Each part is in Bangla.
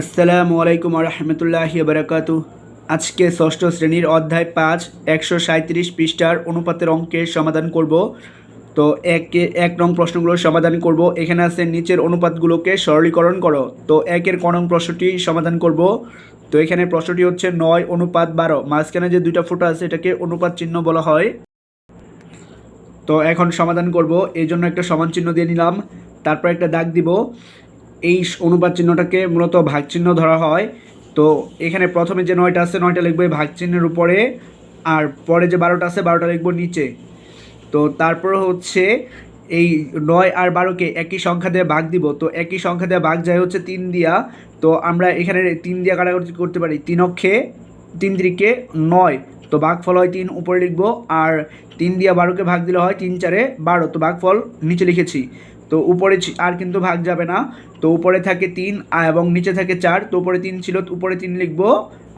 আসসালামু আলাইকুম রহমতুল্লাহি বারাকাতু আজকে ষষ্ঠ শ্রেণির অধ্যায় পাঁচ, একশো সাঁত্রিশ পৃষ্ঠার অনুপাতের অঙ্কের সমাধান করব। তো একে, এক নং প্রশ্নগুলোর সমাধান করব। এখানে আছে নিচের অনুপাতগুলোকে সরলীকরণ করো। তো একের ক নং প্রশ্নটি সমাধান করব। তো এখানে প্রশ্নটি হচ্ছে নয় অনুপাত বারো। মাঝখানে যে দুইটা ফোটো আছে, এটাকে অনুপাত চিহ্ন বলা হয়। তো এখন সমাধান করব। এই জন্য একটা সমান চিহ্ন দিয়ে নিলাম। তারপর একটা দাগ দিব। এই অনুবাদ চিহ্নটাকে মূলত ভাগ চিহ্ন ধরা হয়। তো এখানে প্রথমে যে নয়টা আছে, নয়টা লিখব এই ভাগ চিহ্নের উপরে, আর পরে যে বারোটা আছে, বারোটা লিখব নিচে। তো তারপর হচ্ছে এই নয় আর বারোকে একই সংখ্যা দিয়ে ভাগ দিব। তো একই সংখ্যা দিয়ে ভাগ যায় হচ্ছে তিন দিয়া। তো আমরা এখানে তিন দিয়া কাটাকাটি করতে পারি। তিন অক্ষে, তিন দিকে নয়। তো ভাগফল হয় তিন, উপরে লিখব। আর তিন দিয়া বারোকে ভাগ দিলে হয় তিন চারে বারো। তো ভাগফল নিচে লিখেছি। তো উপরে আর কিন্তু ভাগ যাবে না। তো উপরে থাকে তিন এবং নিচে থাকে চার। তো উপরে তিন ছিল উপরে তিন লিখব।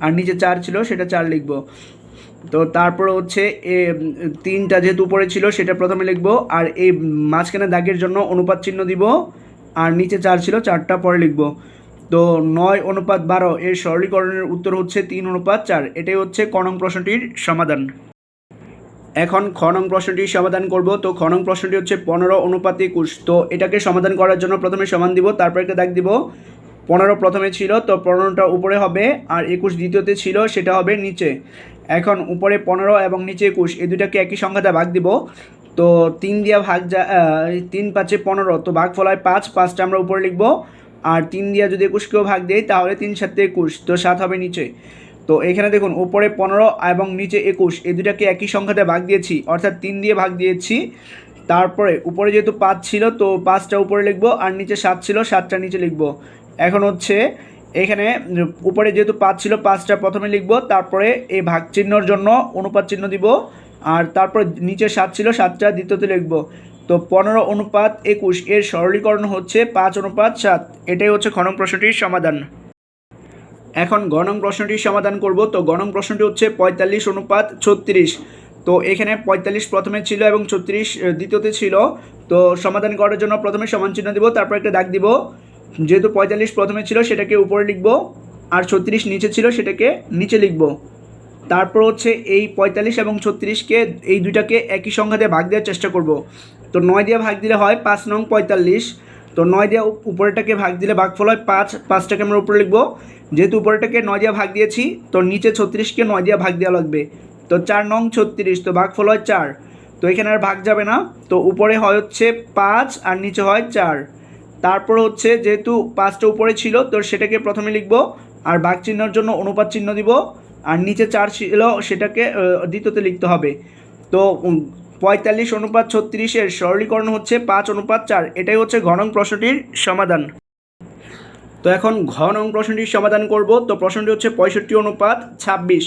আর নিচে চার ছিল, সেটা চার লিখব। তো তারপর হচ্ছে, এ তিনটা যেহেতু উপরে ছিল, সেটা প্রথমে লিখব। আর এই মাঝখানে দাগের জন্য অনুপাত চিহ্ন দিব। আর নিচে চার ছিল, চারটা পরে লিখব। তো নয় অনুপাত বারো, এর সরলীকরণের উত্তর হচ্ছে তিন অনুপাত চার। এটাই হচ্ছে কনং প্রশ্নটির সমাধান। এখন খ নং প্রশ্নটি সমাধান করব। তো খ নং প্রশ্নটি হচ্ছে পনেরো অনুপাত একুশ তো এটাকে সমাধান করার জন্য প্রথমে সমান দিব, তারপর একটা দাগ দিব। পনেরো প্রথমে ছিল, তো পনেরোটা উপরে হবে আর একুশ দ্বিতীয়তে ছিল, সেটা হবে নিচে। এখন উপরে পনেরো এবং নিচে একুশ, এই দুটাকে একই সংখ্যাতে ভাগ দিব। তো তিন দিয়া ভাগ যা তিন পাঁচে পনেরো, তো ভাগ ফলায় পাঁচ, পাঁচটা আমরা উপরে লিখব। আর তিন দিয়া যদি একুশকেও ভাগ দেই, তাহলে তিন সাথে একুশ, তো সাত হবে নিচে। তো এখানে দেখুন, উপরে পনেরো এবং নিচে একুশ, এই দুটাকে একই সংখ্যাতে ভাগ দিয়েছি, অর্থাৎ তিন দিয়ে ভাগ দিয়েছি। তারপরে উপরে যেহেতু পাঁচ ছিল, তো পাঁচটা উপরে লিখব আর নিচে সাত ছিল, সাতটা নিচে লিখব। এখন হচ্ছে এখানে উপরে যেহেতু পাঁচ ছিল, পাঁচটা প্রথমে লিখব, তারপরে এই ভাগ চিহ্নর জন্য অনুপাত চিহ্ন দিব, আর তারপর নিচে সাত ছিল, সাতটা দ্বিতীয়তে লিখব। তো পনেরো অনুপাত একুশ, এর সরলীকরণ হচ্ছে পাঁচ অনুপাত সাত, এটাই হচ্ছে খনন প্রশ্নটির সমাধান। এখন গণং প্রশ্নটির সমাধান করব। তো গণং প্রশ্নটি হচ্ছে পঁয়তাল্লিশ অনুপাত ছত্রিশ। তো এখানে পঁয়তাল্লিশ প্রথমে ছিল এবং ছত্রিশ দ্বিতীয়তে ছিল। তো সমাধান করার জন্য প্রথমে সমান চিহ্ন দিব, তারপর একটা দাগ দিব। যেহেতু পঁয়তাল্লিশ প্রথমে ছিল, সেটাকে উপরে লিখব। আর ছত্রিশ নিচে ছিল, সেটাকে নিচে লিখব। তারপর হচ্ছে এই পঁয়তাল্লিশ এবং ছত্রিশকে, এই দুইটাকে একই সংখ্যা দিয়ে ভাগ দেওয়ার চেষ্টা করব। তো নয় দিয়ে ভাগ দিলে হয় পাঁচ নং পঁয়তাল্লিশ। তো নয় দিয়ে উপ- উপরেরটাকে ভাগ দিলে ভাগফল হয় পাঁচ, পাঁচটাকে আমরা উপরে লিখব। যেহেতু উপরেরটাকে নয় দিয়ে ভাগ দিয়েছি, তো নিচে ছত্রিশকে নয় দিয়ে ভাগ দেওয়া লাগবে। তো চার নং ছত্রিশ, তো ভাগফল হয় চার। তো এখানে আর ভাগ যাবে না। তো উপরে হয় হচ্ছে পাঁচ আর নিচে হয় চার। তারপর হচ্ছে যেহেতু পাঁচটা উপরে ছিল, তো সেটাকে প্রথমে লিখব আর ভাগ চিহ্নর জন্য অনুপাত চিহ্ন দিব। আর নিচে চার ছিল, সেটাকে দ্বিতীয়তে লিখতে হবে। তো পঁয়তাল্লিশ অনুপাত ছত্রিশের সরলীকরণ হচ্ছে পাঁচ অনুপাত চার। এটাই হচ্ছে ঘনং প্রশ্নটির সমাধান। তো এখন ঘ নং প্রশ্নটির সমাধান করব। তো প্রশ্নটি হচ্ছে পঁয়ষট্টি অনুপাত ছাব্বিশ।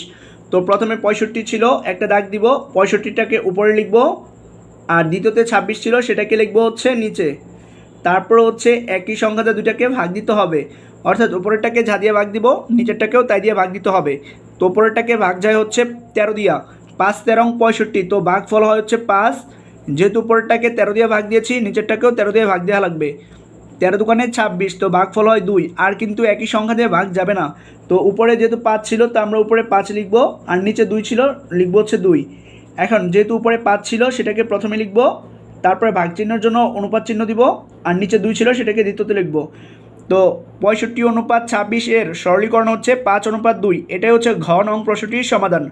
তো প্রথমে পঁয়ষট্টি ছিল, একটা দাগ দিব, পঁয়ষট্টিটাকে উপরে লিখব, আর দ্বিতীয়তে ছাব্বিশ ছিল, সেটাকে লিখব হচ্ছে নিচে। তারপর হচ্ছে একই সংখ্যাতে দুটাকে ভাগ দিতে হবে। অর্থাৎ উপরেরটাকে যা দিয়ে ভাগ দিব, নিচেরটাকেও তাই দিয়ে ভাগ দিতে হবে। তো উপরেরটাকে ভাগ যায় হচ্ছে তেরো দিয়া। পাঁচ তেরো পঁয়ষট্টি, তো ভাগ ফল হচ্ছে পাঁচ। যেহেতু উপরেরটাকে তেরো দিয়ে ভাগ দিয়েছি, নিচেরটাকেও তেরো দিয়ে ভাগ দেওয়া লাগবে। তেরো দোকানে ছাব্বিশ, তো ভাগফল হয় দুই। আর কিন্তু একই সংখ্যা দিয়ে ভাগ যাবে না। তো উপরে যেহেতু পাঁচ ছিল, তো আমরা উপরে পাঁচ লিখব, আর নিচে দুই ছিল, লিখব হচ্ছে দুই। এখন যেহেতু উপরে পাঁচ ছিল, সেটাকে প্রথমে লিখব, তারপরে ভাগ চিহ্নের জন্য অনুপাত চিহ্ন দিব, আর নিচে দুই ছিল, সেটাকে দ্বিতীয়তে লিখব। তো পঁয়ষট্টি অনুপাত ছাব্বিশ এর সরলীকরণ হচ্ছে পাঁচ অনুপাত দুই। এটাই হচ্ছে ঘ নং প্রশ্নটির সমাধান।